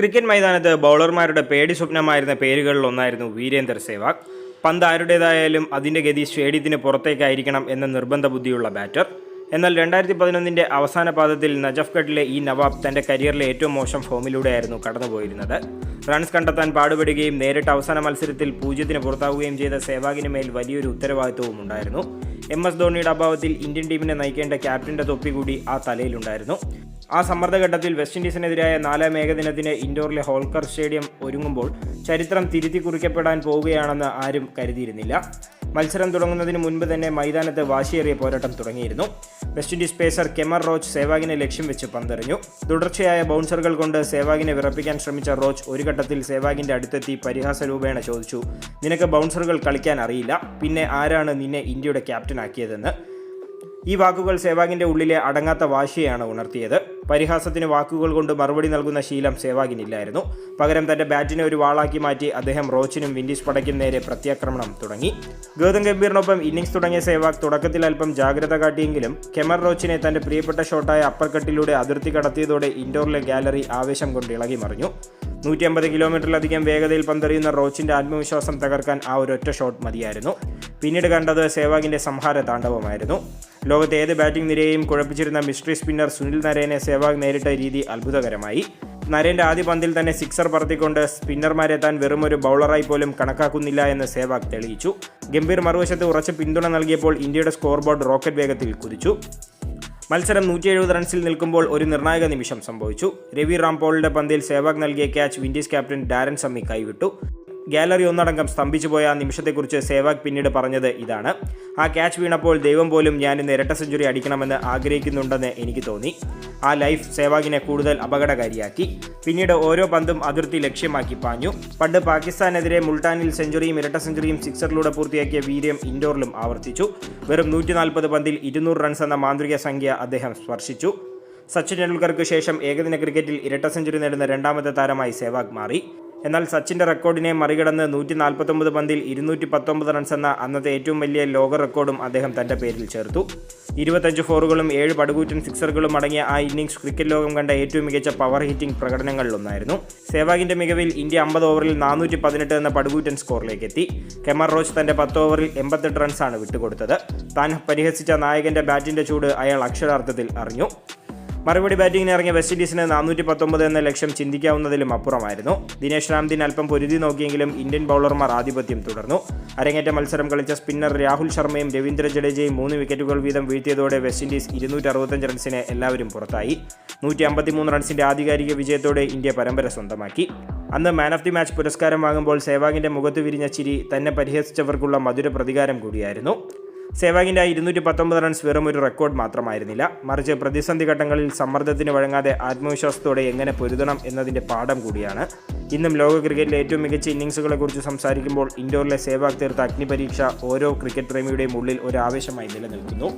Cricket മൈതാനത്ത് ബൗളർമാരുടെ പേടി സ്വപ്നമായിരുന്ന പേരുകളിൽ ഒന്നായിരുന്നു വീരേന്ദർ സേവാഗ്. പന്ത് ആരുടേതായാലും അതിന്റെ ഗതി സ്റ്റേഡിയത്തിന് പുറത്തേക്കായിരിക്കണം എന്ന നിർബന്ധ ബുദ്ധിയുള്ള ബാറ്റർ. എന്നാൽ രണ്ടായിരത്തി പതിനൊന്നിന്റെ അവസാന പാദത്തിൽ നജഫ്ഗഡിലെ ഈ നവാബ് തന്റെ കരിയറിലെ ഏറ്റവും മോശം ഫോമിലൂടെയായിരുന്നു കടന്നുപോയിരുന്നത്. റൺസ് കണ്ടെത്താൻ പാടുപെടുകയും നേരിട്ട് അവസാന മത്സരത്തിൽ പൂജ്യത്തിന് പുറത്താവുകയും ചെയ്ത സേവാഗിന് മേൽ വലിയൊരു ഉത്തരവാദിത്വവും ഉണ്ടായിരുന്നു. എം എസ് ധോണിയുടെ അഭാവത്തിൽ ഇന്ത്യൻ ടീമിനെ നയിക്കേണ്ട ക്യാപ്റ്റന്റെ തൊപ്പി കൂടി ആ തലയിലുണ്ടായിരുന്നു. ആ സമ്മർദ്ദഘട്ടത്തിൽ വെസ്റ്റ് ഇൻഡീസിനെതിരായ നാലാം ഏകദിനത്തിന് ഇൻഡോറിലെ ഹോൾക്കർ സ്റ്റേഡിയം ഒരുങ്ങുമ്പോൾ ചരിത്രം തിരുത്തി കുറിക്കപ്പെടാൻ പോവുകയാണെന്ന് ആരും കരുതിയിരുന്നില്ല. മത്സരം തുടങ്ങുന്നതിന് മുൻപ് തന്നെ മൈതാനത്ത് വാശിയേറിയ പോരാട്ടം തുടങ്ങിയിരുന്നു. West Indies pacer Kemar Roach സേവാഗിനെ ലക്ഷ്യം വെച്ച് പന്തെറിഞ്ഞു. തുടർച്ചയായ ബൗൺസറുകൾ കൊണ്ട് സേവാഗിനെ വിറപ്പിക്കാൻ ശ്രമിച്ച റോച്ച് ഒരു ഘട്ടത്തിൽ സേവാഗിന്റെ അടുത്തെത്തി പരിഹാസ രൂപേണ ചോദിച്ചു. നിനക്ക് ബൗൺസറുകൾ കളിക്കാൻ അറിയില്ല. പിന്നെ ആരാണ് നിന്നെ ഇന്ത്യയുടെ ക്യാപ്റ്റനാക്കിയതെന്ന്? ഈ വാക്കുകൾ സേവാഗിന്റെ ഉള്ളിലെ അടങ്ങാത്ത വാശിയാണ് ഉണർത്തിയത്. പരിഹാസത്തിന് വാക്കുകൾ കൊണ്ട് മറുപടി നൽകുന്ന ശീലം സേവാഗിനില്ലായിരുന്നു. പകരം തന്റെ ബാറ്റിനെ ഒരു വാളാക്കി മാറ്റി അദ്ദേഹം റോച്ചിനും വിൻഡീസ് പടയ്ക്കും നേരെ പ്രത്യാക്രമണം തുടങ്ങി. ഗൗതം ഗംഭീറിനൊപ്പം ഇന്നിംഗ്സ് തുടങ്ങിയ സേവാഗ് തുടക്കത്തിൽ അല്പം ജാഗ്രത കാട്ടിയെങ്കിലും കെമർ റോച്ചിനെ തന്റെ പ്രിയപ്പെട്ട ഷോട്ടായ അപ്പർക്കട്ടിലൂടെ അതിർത്തി കടത്തിയതോടെ ഇൻഡോറിലെ ഗാലറി ആവേശം കൊണ്ട് ഇളകി മറിഞ്ഞു. നൂറ്റി അമ്പത് കിലോമീറ്ററിലധികം വേഗതയിൽ പന്തെറിയുന്ന റോച്ചിന്റെ ആത്മവിശ്വാസം തകർക്കാൻ ആ ഒരൊറ്റ ഷോട്ട് മതിയായിരുന്നു. പിന്നീട് കണ്ടത് സേവാഗിന്റെ സംഹാര താണ്ഡവമായിരുന്നു. ലോകത്തെ ഏത് ബാറ്റിംഗ് നിരയെയും കുഴപ്പിച്ചിരുന്ന മിസ്റ്ററി സ്പിന്നർ സുനിൽ നരേനെ സേവാഗ് നേരിട്ട രീതി അത്ഭുതകരമായി. നരേന്റെ ആദ്യ പന്തിൽ തന്നെ സിക്സർ പറത്തിക്കൊണ്ട് സ്പിന്നർമാരെ താൻ വെറുമൊരു ബൗളറായി പോലും കണക്കാക്കുന്നില്ല എന്ന് സേവാഗ് തെളിയിച്ചു. ഗംഭീർ മറുവശത്ത് ഉറച്ച പിന്തുണ നൽകിയപ്പോൾ ഇന്ത്യയുടെ സ്കോർ ബോർഡ് റോക്കറ്റ് വേഗത്തിൽ കുതിച്ചു. മത്സരം നൂറ്റി എഴുപത് റൺസിൽ നിൽക്കുമ്പോൾ ഒരു നിർണായക നിമിഷം സംഭവിച്ചു. രവി റാംപോളിന്റെ പന്തിൽ സേവാഗ് നൽകിയ catch Windies captain Darren Sammy കൈവിട്ടു. ഗാലറി ഒന്നടങ്കം സ്തംഭിച്ചുപോയ ആ നിമിഷത്തെക്കുറിച്ച് സേവാഗ് പിന്നീട് പറഞ്ഞത് ഇതാണ്. ആ ക്യാച്ച് വീണപ്പോൾ ദൈവം പോലും ഞാൻ ഇന്ന് ഇരട്ട സെഞ്ചുറി അടിക്കണമെന്ന് ആഗ്രഹിക്കുന്നുണ്ടെന്ന് എനിക്ക് തോന്നി. ആ ലൈഫ് സേവാഗിനെ കൂടുതൽ അപകടകാരിയാക്കി. പിന്നീട് ഓരോ പന്തും അതിർത്തി ലക്ഷ്യമാക്കി പാഞ്ഞു. പണ്ട് പാകിസ്ഥാനെതിരെ മുൾട്ടാനിൽ സെഞ്ചുറിയും ഇരട്ട സെഞ്ചുറിയും സിക്സറിലൂടെ പൂർത്തിയാക്കിയ വീര്യം ഇൻഡോറിലും ആവർത്തിച്ചു. വെറും നൂറ്റി നാൽപ്പത് പന്തിൽ ഇരുന്നൂറ് റൺസ് എന്ന മാന്ത്രിക സംഖ്യ അദ്ദേഹം സ്പർശിച്ചു. സച്ചിൻ ടെണ്ടുൽക്കർക്ക് ശേഷം ഏകദിന ക്രിക്കറ്റിൽ ഇരട്ട സെഞ്ചുറി നേടുന്ന രണ്ടാമത്തെ താരമായി സേവാഗ് മാറി. എന്നാൽ സച്ചിന്റെ റെക്കോർഡിനെ മറികടന്ന് നൂറ്റി നാൽപ്പത്തൊമ്പത് പന്തിൽ ഇരുന്നൂറ്റി പത്തൊമ്പത് റൺസ് എന്ന അന്നത്തെ ഏറ്റവും വലിയ ലോക റെക്കോർഡും അദ്ദേഹം തന്റെ പേരിൽ ചേർത്തു. ഇരുപത്തഞ്ച് ഫോറുകളും ഏഴ് പടുകൂറ്റൻ സിക്സറുകളും അടങ്ങിയ ആ ഇന്നിംഗ്സ് ക്രിക്കറ്റ് ലോകം കണ്ട ഏറ്റവും മികച്ച പവർ ഹിറ്റിംഗ് പ്രകടനങ്ങളിലൊന്നായിരുന്നു. സേവാഗിന്റെ മികവിൽ ഇന്ത്യ അമ്പത് ഓവറിൽ നാനൂറ്റി പതിനെട്ട് എന്ന പടുകൂറ്റൻ സ്കോറിലേക്ക് എത്തി കെമർ റോച്ച് തന്റെ പത്ത് ഓവറിൽ എൺപത്തെട്ട് റൺസാണ് വിട്ടുകൊടുത്തത്. താൻ പരിഹസിച്ച നായകന്റെ ബാറ്റിന്റെ ചൂട് അയാൾ അക്ഷരാർത്ഥത്തിൽ അറിഞ്ഞു. മറുപടി ബാറ്റിംഗിന് ഇറങ്ങിയ വെസ്റ്റ് ഇൻഡീസിന് നാനൂറ്റി പത്തൊമ്പത് എന്ന ലക്ഷ്യം ചിന്തിക്കാവുന്നതിലും അപ്പുറമായിരുന്നു. ദിനേശ് രാംദിൻ അല്പം പൊരുതി നോക്കിയെങ്കിലും ഇന്ത്യൻ ബൗളർമാർ ആധിപത്യം തുടർന്നു. അരങ്ങേറ്റ മത്സരം കളിച്ച സ്പിന്നർ രാഹുൽ ശർമ്മയും രവീന്ദ്ര ജഡേജയും മൂന്ന് വിക്കറ്റുകൾ വീതം വീഴ്ത്തിയതോടെ വെസ്റ്റ് ഇൻഡീസ് ഇരുന്നൂറ്റി അറുപത്തഞ്ച് റൺസിന് എല്ലാവരും പുറത്തായി. നൂറ്റി അമ്പത്തിമൂന്ന് റൺസിന്റെ ആധികാരിക വിജയത്തോടെ ഇന്ത്യ പരമ്പര സ്വന്തമാക്കി. അന്ന് മാൻ ഓഫ് ദി മാച്ച് പുരസ്കാരം വാങ്ങുമ്പോൾ സേവാഗിന്റെ മുഖത്ത് വിരിഞ്ഞ ചിരി തന്നെ പരിഹസിച്ചവർക്കുള്ള മധുര പ്രതികാരം കൂടിയായിരുന്നു. സേവാഗിന്റെ ഇരുന്നൂറ്റി പത്തൊമ്പത് റൺസ് വെറും ഒരു റെക്കോർഡ് മാത്രമായിരുന്നില്ല. മറിച്ച് പ്രതിസന്ധി ഘട്ടങ്ങളിൽ സമ്മർദ്ദത്തിന് വഴങ്ങാതെ ആത്മവിശ്വാസത്തോടെ എങ്ങനെ പൊരുതണം എന്നതിന്റെ പാഠം കൂടിയാണ്. ഇന്നും ലോക ക്രിക്കറ്റിലെ ഏറ്റവും മികച്ച ഇന്നിംഗ്സുകളെക്കുറിച്ച് സംസാരിക്കുമ്പോൾ ഇൻഡോറിലെ സേവാഗ് തീർത്ത അഗ്നിപരീക്ഷ ഓരോ ക്രിക്കറ്റ് പ്രേമിയുടെയും ഉള്ളിൽ ഒരു ആവേശമായി നിലനിൽക്കുന്നു.